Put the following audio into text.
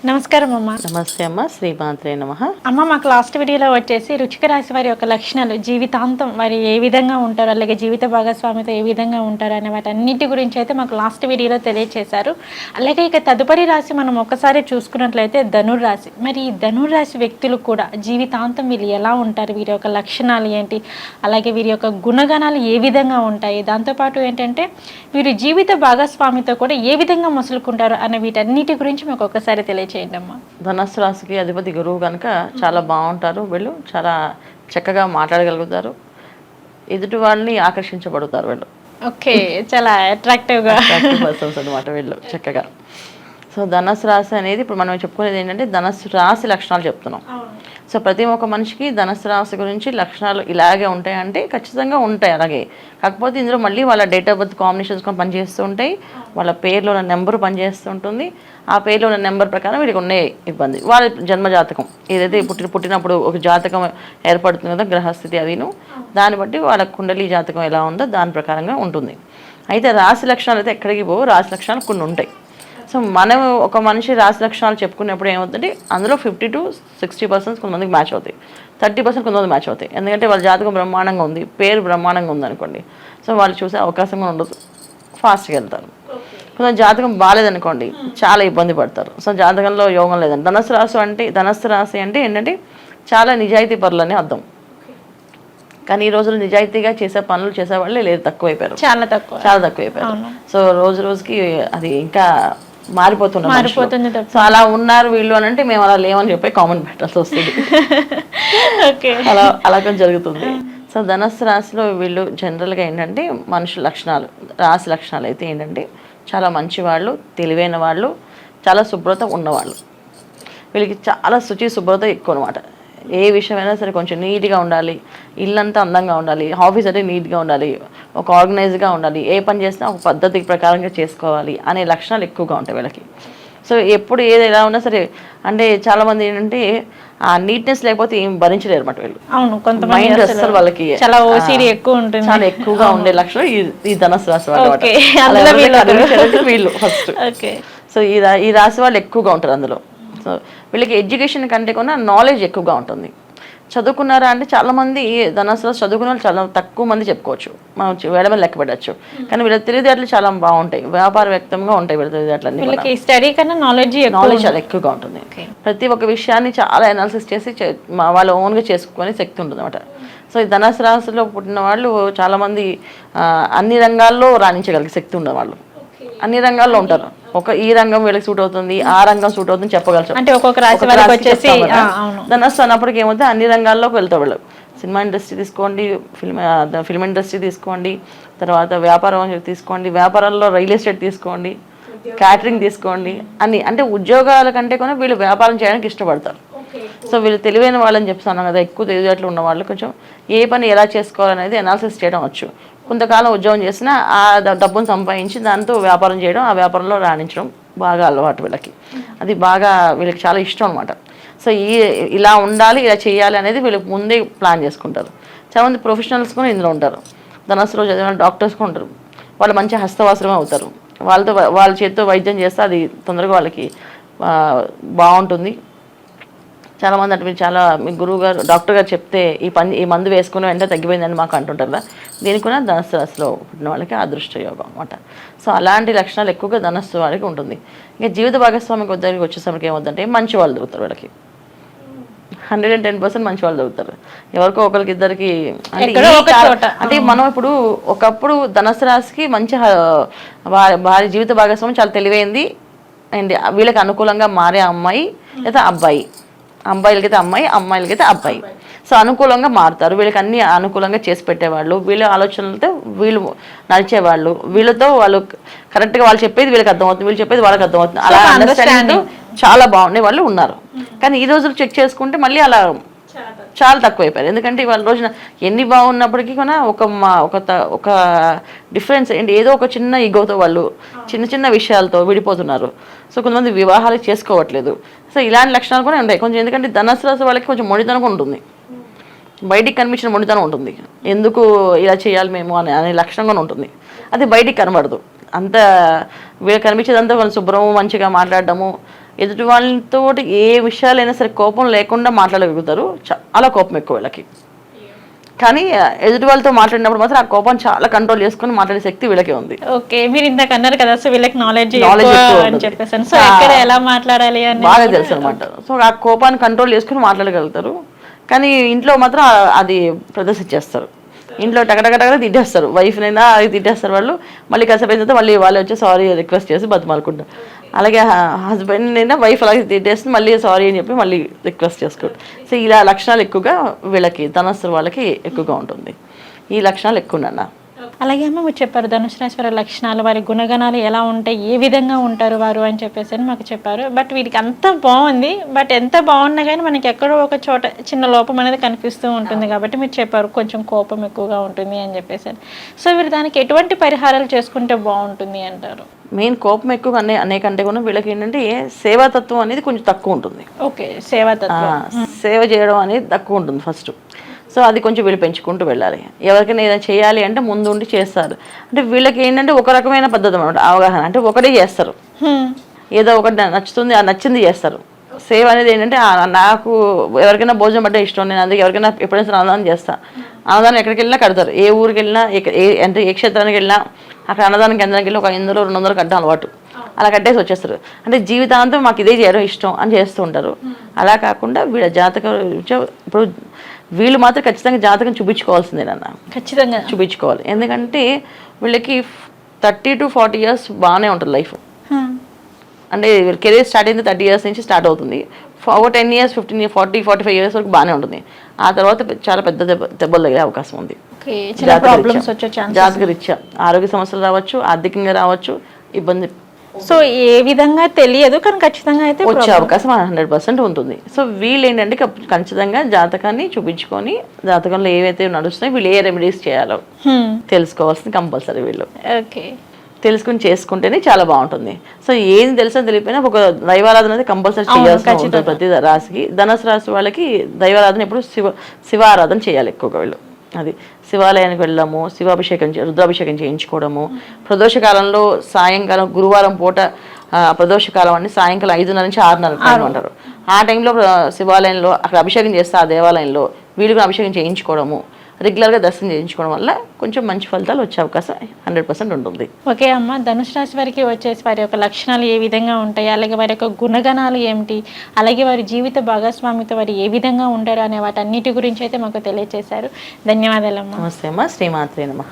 నమస్కారం అమ్మ. నమస్తే అమ్మ శ్రీమాత్రే నమ. అమ్మ మాకు లాస్ట్ వీడియోలో వచ్చేసి రుచిక రాశి వారి యొక్క లక్షణాలు జీవితాంతం వారి ఏ విధంగా ఉంటారు అలాగే జీవిత భాగస్వామితో ఏ విధంగా ఉంటారు అనే వాటన్నిటి గురించి అయితే మాకు లాస్ట్ వీడియోలో తెలియజేశారు అలాగే ఇక తదుపరి రాశి మనం ఒకసారి చూసుకున్నట్లయితే ధనుర్ రాశి మరి ఈ ధనుర్ రాశి వ్యక్తులు కూడా జీవితాంతం వీళ్ళు ఎలా ఉంటారు వీరి యొక్క లక్షణాలు ఏంటి అలాగే వీరి యొక్క గుణగణాలు ఏ విధంగా ఉంటాయి దాంతోపాటు ఏంటంటే వీరి జీవిత భాగస్వామితో కూడా ఏ విధంగా మసులుకుంటారు అనే వీటన్నిటి గురించి మాకు ఒకసారి తెలియజేయండి అమ్మా ధనస్సు రాశికి అధిపతి గురువు కనుక చాలా బాగుంటారు. వీళ్ళు చాలా చక్కగా మాట్లాడగలుగుతారు. ఎదుటి వాళ్ళని ఆకర్షించబడతారు వీళ్ళు. ఓకే చాలా అట్రాక్టివ్గా పర్సన్స్ అనమాట వీళ్ళు చక్కగా. సో ధనస్సు రాశి అనేది ఇప్పుడు మనం చెప్పుకునేది ఏంటంటే ధనస్సు రాశి లక్షణాలు చెప్తున్నాం. సో ప్రతి ఒక్క మనిషికి ధనస్సు రాశి గురించి లక్షణాలు ఇలాగే ఉంటాయంటే ఖచ్చితంగా ఉంటాయి అలాగే. కాకపోతే ఇందులో మళ్ళీ వాళ్ళ డేట్ ఆఫ్ బర్త్ కాంబినేషన్స్ కూడా పనిచేస్తూ ఉంటాయి. వాళ్ళ పేర్లో ఉన్న నెంబర్ పనిచేస్తూ ఉంటుంది. ఆ పేర్లో ఉన్న నెంబర్ ప్రకారం వీళ్ళకి ఉన్నాయి ఇబ్బంది. వాళ్ళ జన్మ జాతకం. ఏదైతే పుట్టిన పుట్టినప్పుడు ఒక జాతకం ఏర్పడుతుంది కదా గ్రహస్థితి అదిను. దాన్ని బట్టి వాళ్ళ కుండలి జాతకం ఎలా ఉందో దాని ప్రకారంగా ఉంటుంది. అయితే రాశి లక్షణాలు అయితే ఎక్కడికి పోవు. రాశి లక్షణాలు కొన్ని ఉంటాయి. సో మనం ఒక మనిషి రాశి లక్షణాలు చెప్పుకున్నప్పుడు ఏమవుతుంది అందులో ఫిఫ్టీ టు సిక్స్టీ పర్సెంట్ కొంతమందికి మ్యాచ్ అవుతాయి. థర్టీ పర్సెంట్ కొంతమంది మ్యాచ్ అవుతాయి. ఎందుకంటే వాళ్ళ జాతకం బ్రహ్మాండంగా ఉంది పేరు బ్రహ్మాండంగా ఉంది అనుకోండి సో వాళ్ళు చూసే అవకాశం ఉండదు. ఫాస్ట్గా వెళ్తారు. కొంచెం జాతకం బాగాలేదనుకోండి చాలా ఇబ్బంది పడతారు. సో జాతకంలో యోగం లేదండి. ధనస్సు రాశి అంటే ధనస్సు రాశి అంటే ఏంటంటే చాలా నిజాయితీ పరులని అర్థం. కానీ ఈ రోజులు నిజాయితీగా చేసే పనులు చేసే వాళ్ళే లేదు తక్కువైపోయారు. చాలా తక్కువ. చాలా తక్కువైపోయారు. సో రోజు రోజుకి అది ఇంకా. మారిపోతుంది సో అలా ఉన్నారు వీళ్ళు అని అంటే మేము అలా లేవని చెప్పి కామెంట్ పెట్టాల్సి వస్తుంది. అలా అలా కొంచెం జరుగుతుంది. సో ధనస్సు రాశిలో వీళ్ళు జనరల్గా ఏంటంటే మనుషుల లక్షణాలు రాశి లక్షణాలు అయితే ఏంటంటే చాలా మంచి వాళ్ళు తెలివైన వాళ్ళు చాలా శుభ్రత ఉన్నవాళ్ళు. వీళ్ళకి చాలా శుచి శుభ్రత ఎక్కువ అనమాట ఏ విషయమైనా సరే కొంచెం నీట్గా ఉండాలి ఇల్లంతా అందంగా ఉండాలి ఆఫీస్ అంటే నీట్గా ఉండాలి ఒక ఆర్గనైజ్గా ఉండాలి. ఏ పని చేసినా ఒక పద్ధతి ప్రకారంగా చేసుకోవాలి అనే లక్షణాలు ఎక్కువగా ఉంటాయి వీళ్ళకి. సో ఎప్పుడు ఏది ఎలా ఉన్నా సరే అంటే చాలామంది ఏంటంటే ఆ నీట్నెస్ లేకపోతే ఏం భరించలేరు అనమాట వీళ్ళు. అవును కొంతమంది మైండ్ అసలు వాళ్ళకి చాలా ఓసిడి ఎక్కువ ఉంటుంది. చాలా ఎక్కువగా ఉండే లక్షణం ఈ- ధనస్సు రాశి వాళ్ళు వీళ్ళు ఫస్ట్ ఓకే. సో ఈ రాశి వాళ్ళు ఎక్కువగా ఉంటారు అందులో. సో వీళ్ళకి ఎడ్యుకేషన్ కంటే కూడా నాలెడ్జ్ ఎక్కువగా ఉంటుంది. చదువుకున్నారా అంటే చాలా మంది ధనస్సు రాశి చదువుకున్న వాళ్ళు చాలా తక్కువ మంది చెప్పుకోవచ్చు. మనం మంది లెక్క పెట్టచ్చు కానీ వీళ్ళ తెలివితేటలు చాలా బాగుంటాయి. వ్యాపార వ్యక్తంగా ఉంటాయి వీళ్ళ. వీళ్ళకి స్టడీ కన్నా నాలెడ్జ్ నాలెడ్జ్ చాలా ఎక్కువగా ఉంటుంది. ప్రతి ఒక్క విషయాన్ని చాలా అనాలిసిస్ చేసి వాళ్ళ ఓన్గా చేసుకునే శక్తి ఉంటుంది అనమాట సో ఈ ధనస్సు రాశిలో పుట్టిన వాళ్ళు చాలామంది అన్ని రంగాల్లో రాణించగలిగే శక్తి ఉన్న వాళ్ళు అన్ని రంగాల్లో ఉంటారు. ఒక ఈ రంగం వీళ్ళకి సూట్ అవుతుంది ఆ రంగం సూట్ అవుతుంది చెప్పగలరు అంటే ఒక్కొక్క రాశి వాళ్ళకి వచ్చేసి ధనస్సు అన్నప్పటికి ఏమవుతుంది? అన్ని రంగాల్లోకి వెళ్తారు వాళ్ళు. సినిమా ఇండస్ట్రీ తీసుకోండి ఫిల్మ్ ఫిల్మ్ ఇండస్ట్రీ తీసుకోండి తర్వాత వ్యాపారం తీసుకోండి వ్యాపారంలో రియల్ ఎస్టేట్ తీసుకోండి క్యాటరింగ్ తీసుకోండి అన్ని. అంటే ఉద్యోగాల కంటే కూడా వీళ్ళు వ్యాపారం చేయడానికి ఇష్టపడతారు. సో వీళ్ళు తెలివైన వాళ్ళని చెప్తాను కదా ఎక్కువ తెలివితేటలు ఉన్న వాళ్ళు కొంచెం ఏ పని ఎలా చేసుకోవాలనేది అనాలిసిస్ చేయడం వచ్చు. కొంతకాలం ఉద్యోగం చేసినా ఆ డబ్బును సంపాదించి దాంతో వ్యాపారం చేయడం ఆ వ్యాపారంలో రాణించడం బాగా అలవాటు వీళ్ళకి. అది బాగా వీళ్ళకి చాలా ఇష్టం అనమాట సో ఈ ఇలా ఉండాలి ఇలా చేయాలి అనేది వీళ్ళు ముందే ప్లాన్ చేసుకుంటారు. చాలామంది ప్రొఫెషనల్స్ కూడా ఇందులో ఉంటారు. ధనస్సులో చదివిన డాక్టర్స్ కూడా ఉంటారు. వాళ్ళు మంచి హస్తవాసరం అవుతారు. వాళ్ళతో వాళ్ళ చేతితో వైద్యం చేస్తే అది తొందరగా వాళ్ళకి బాగుంటుంది. చాలామంది అంటే మీరు చాలా మీ గురువు గారు డాక్టర్ గారు చెప్తే ఈ పని ఈ మందు వేసుకుని వెంటనే తగ్గిపోయిందని మాకు అంటుంటారు కదా. దీనికి కూడా ధనస్సు రాశిలో పుట్టిన వాళ్ళకి అదృష్ట యోగం అనమాట సో అలాంటి లక్షణాలు ఎక్కువగా ధనస్సు వారికి ఉంటుంది. ఇంకా జీవిత భాగస్వామికి దగ్గరికి వచ్చేసరికి ఏమవుతుందంటే మంచి వాళ్ళు దొరుకుతారు వీళ్ళకి. హండ్రెడ్ అండ్ టెన్ పర్సెంట్ మంచి వాళ్ళు దొరుకుతారు. ఎవరికో ఒకరికి ఇద్దరికి అంటే మనం ఇప్పుడు ఒకప్పుడు ధనస్సు రాశికి మంచి వారి జీవిత భాగస్వామి చాలా తెలివైంది. అండ్ వీళ్ళకి అనుకూలంగా మారే అమ్మాయి లేదా అబ్బాయి. అబ్బాయిలకైతే అమ్మాయి అమ్మాయిలకైతే అబ్బాయి. సో అనుకూలంగా మారుతారు. వీళ్ళకి అన్ని అనుకూలంగా చేసి పెట్టేవాళ్ళు. వీళ్ళ ఆలోచనలతో వీళ్ళు నడిచేవాళ్ళు. వీళ్ళతో వాళ్ళు కరెక్ట్గా వాళ్ళు చెప్పేది వీళ్ళకి అర్థమవుతుంది. వీళ్ళు చెప్పేది వాళ్ళకి అర్థమవుతుంది. అలా అండర్స్టాండింగ్ చాలా బాగుండే వాళ్ళు ఉన్నారు. కానీ ఈ రోజులు చెక్ చేసుకుంటే మళ్ళీ అలా చాలా తక్కువైపోయారు. ఎందుకంటే ఇవాళ రోజున ఎన్ని బాగున్నప్పటికీ కూడా ఒక మా ఒక ఒక డిఫరెన్స్ ఏంటి? ఏదో ఒక చిన్న ఈగోతో వాళ్ళు చిన్న చిన్న విషయాలతో విడిపోతున్నారు. సో కొంతమంది వివాహాలు చేసుకోవట్లేదు. సో ఇలాంటి లక్షణాలు కూడా ఉంటాయి. కొంచెం ఎందుకంటే ధనస్సు రాశి వాళ్ళకి కొంచెం మొండితనం ఉంటుంది. బయటికి కనిపించిన మొండితనం ఉంటుంది. ఎందుకు ఇలా చేయాలి మేము అనే అనే లక్షణం కూడా ఉంటుంది. అది బయటికి కనబడదు. అంత వీళ్ళకి కనిపించేదంతా కొంచెం శుభ్రము మంచిగా మాట్లాడడము ఎదుటి వాళ్ళతో ఏ విషయాలైనా సరే కోపం లేకుండా మాట్లాడగలుగుతారు. చాలా కోపం ఎక్కువ వీళ్ళకి. కానీ ఎదుటి వాళ్ళతో మాట్లాడినప్పుడు మాత్రం ఆ కోపం చాలా కంట్రోల్ చేసుకొని మాట్లాడే శక్తి వీళ్ళకే ఉంది. ఓకే మీరు ఇందాక అన్నారు కదా సో వీళ్ళకి నాలెడ్జ్ అని ఉంటుంది. చెప్పేసాను. సో ఎక్కడ ఎలా మాట్లాడాలి అని బాగా తెలుసు అనమాట సో ఆ కోపాన్ని కంట్రోల్ చేసుకుని మాట్లాడగలుగుతారు. కానీ ఇంట్లో మాత్రం అది ప్రదర్శించేస్తారు. ఇంట్లో టకటకటక తిట్టేస్తారు. వైఫ్నైనా అది తిట్టేస్తారు వాళ్ళు. మళ్ళీ కాసేపు తర్వాత మళ్ళీ వాళ్ళు వచ్చి సారీ రిక్వెస్ట్ చేసి బతిమాలుకుంటారు. అలాగే హస్బెండ్ అయినా వైఫ్ అలాగే తిట్టేస్తుంది మళ్ళీ సారీ అని చెప్పి మళ్ళీ రిక్వెస్ట్ చేసుకుంటారు సో ఇలా లక్షణాలు ఎక్కువగా వీళ్ళకి ధనస్సు వాళ్ళకి ఎక్కువగా ఉంటుంది. ఈ లక్షణాలు ఎక్కువ నాన్న. అలాగే అమ్మ మీరు చెప్పారు ధనుసు రాశి వారి లక్షణాలు వారి గుణగణాలు ఎలా ఉంటాయి ఏ విధంగా ఉంటారు వారు అని చెప్పేసి అని మాకు చెప్పారు. బట్ వీరికి అంత బాగుంది. బట్ ఎంత బాగున్నా కానీ మనకి ఎక్కడో ఒక చోట చిన్న లోపం అనేది కనిపిస్తూ ఉంటుంది కాబట్టి మీరు చెప్పారు కొంచెం కోపం ఎక్కువగా ఉంటుంది అని చెప్పేసి. సో వీరు దానికి ఎటువంటి పరిహారాలు చేసుకుంటే బాగుంటుంది అంటారు? మెయిన్ కోపం ఎక్కువ అనే అనేకంటే కూడా వీళ్ళకి ఏంటంటే సేవాతత్వం అనేది కొంచెం తక్కువ ఉంటుంది. ఓకే సేవాతత్వం. సేవ చేయడం అనేది తక్కువ ఉంటుంది ఫస్ట్. సో అది కొంచెం వీళ్ళు పెంచుకుంటూ వెళ్ళాలి. ఎవరికైనా ఏదైనా చేయాలి అంటే ముందు ఉండి చేస్తారు. అంటే వీళ్ళకి ఏంటంటే ఒక రకమైన పద్ధతి అనమాట అవగాహన. అంటే ఒకటే చేస్తారు. ఏదో ఒకటి నచ్చుతుంది ఆ నచ్చింది చేస్తారు. సేవ అనేది ఏంటంటే నాకు ఎవరికైనా భోజనం పట్టే ఇష్టం నేను అందుకే ఎవరికైనా ఎప్పుడైనా అన్నదానం చేస్తా. అన్నదానం ఎక్కడికి వెళ్ళినా కడతారు. ఏ ఊరికి వెళ్ళినా ఏ అంటే ఏ క్షేత్రానికి వెళ్ళినా అక్కడ అన్నదానం కేంద్రానికి వెళ్ళి ఒక వందలు రెండు వందలు కట్టడం అలవాటు. అలా కట్టేసి వచ్చేస్తారు. అంటే జీవితాంతం మాకు ఇదే చేయడం ఇష్టం అని చేస్తూ ఉంటారు. అలా కాకుండా వీళ్ళ జాతకం ఇప్పుడు వీళ్ళు మాత్రం ఖచ్చితంగా జాతకం చూపించుకోవాల్సిందే నాన్న. ఖచ్చితంగా. చూపించుకోవాలి. ఎందుకంటే వీళ్ళకి థర్టీ టు ఫార్టీ ఇయర్స్ బాగానే ఉంటుంది లైఫ్. హ్మ్. అంటే కెరీర్ స్టార్ట్ అయింది థర్టీ ఇయర్స్ నుంచి స్టార్ట్ అవుతుంది. ఒక ten years fifteen year forty forty five years వరకు బాగానే ఉంటుంది. ఆ తర్వాత చాలా పెద్ద దెబ్బ దెబ్బలు తగిలే అవకాశం ఉంది. జాతక రీత్యా ఆరోగ్య సమస్యలు రావచ్చు ఆర్థికంగా రావచ్చు ఇబ్బంది సో ఏ విధంగా తెలియదు కానీ ఖచ్చితంగా అయితే వచ్చే అవకాశం హండ్రెడ్ పర్సెంట్ ఉంటుంది. సో వీళ్ళు ఏంటంటే ఖచ్చితంగా జాతకాన్ని చూపించుకొని జాతకంలో ఏవైతే నడుస్తున్నాయో వీళ్ళు ఏ రెమెడీస్ చేయాలో హ్మ్. తెలుసుకోవాల్సింది కంపల్సరీ వీళ్ళు. ఓకే. తెలుసుకుని చేసుకుంటేనే చాలా బాగుంటుంది. సో ఏం తెలుసో తెలియపోయినా ఒక దైవారాధన అనేది కంపల్సరీ చేయాల్సి ఉంటుంది ప్రతి రాశికి. ధనుసు రాశి వాళ్ళకి దైవారాధన ఎప్పుడు శివ శివారాధన చేయాలి ఎక్కువగా వీళ్ళు. అది శివాలయానికి వెళ్ళడము శివాభిషేకం రుద్రాభిషేకం చేయించుకోవడము. ప్రదోష కాలంలో సాయంకాలం గురువారం పూట ఆ, ప్రదోష కాలం అని సాయంకాలం ఐదున్నర నుంచి ఆరున్నర అంటారు. ఆ టైంలో శివాలయంలో అక్కడ అభిషేకం చేస్తే ఆ దేవాలయంలో వీళ్ళు అభిషేకం చేయించుకోవడము. రెగ్యులర్గా దర్శనం చేయించుకోవడం వల్ల కొంచెం మంచి ఫలితాలు వచ్చే అవకాశం హండ్రెడ్ పర్సెంట్ ఉంటుంది. ఓకే అమ్మ ధనుసు రాశి వారికి వచ్చేసి వారి యొక్క లక్షణాలు ఏ విధంగా ఉంటాయి? అలాగే వారి యొక్క గుణగణాలు ఏమిటి? అలాగే వారి జీవిత భాగస్వామితో వారు ఏ విధంగా ఉంటారు అనే వాటన్నిటి గురించి అయితే మాకు తెలియజేశారు ధన్యవాదాలమ్మా నమస్తే అమ్మ శ్రీమాత్రే నమ.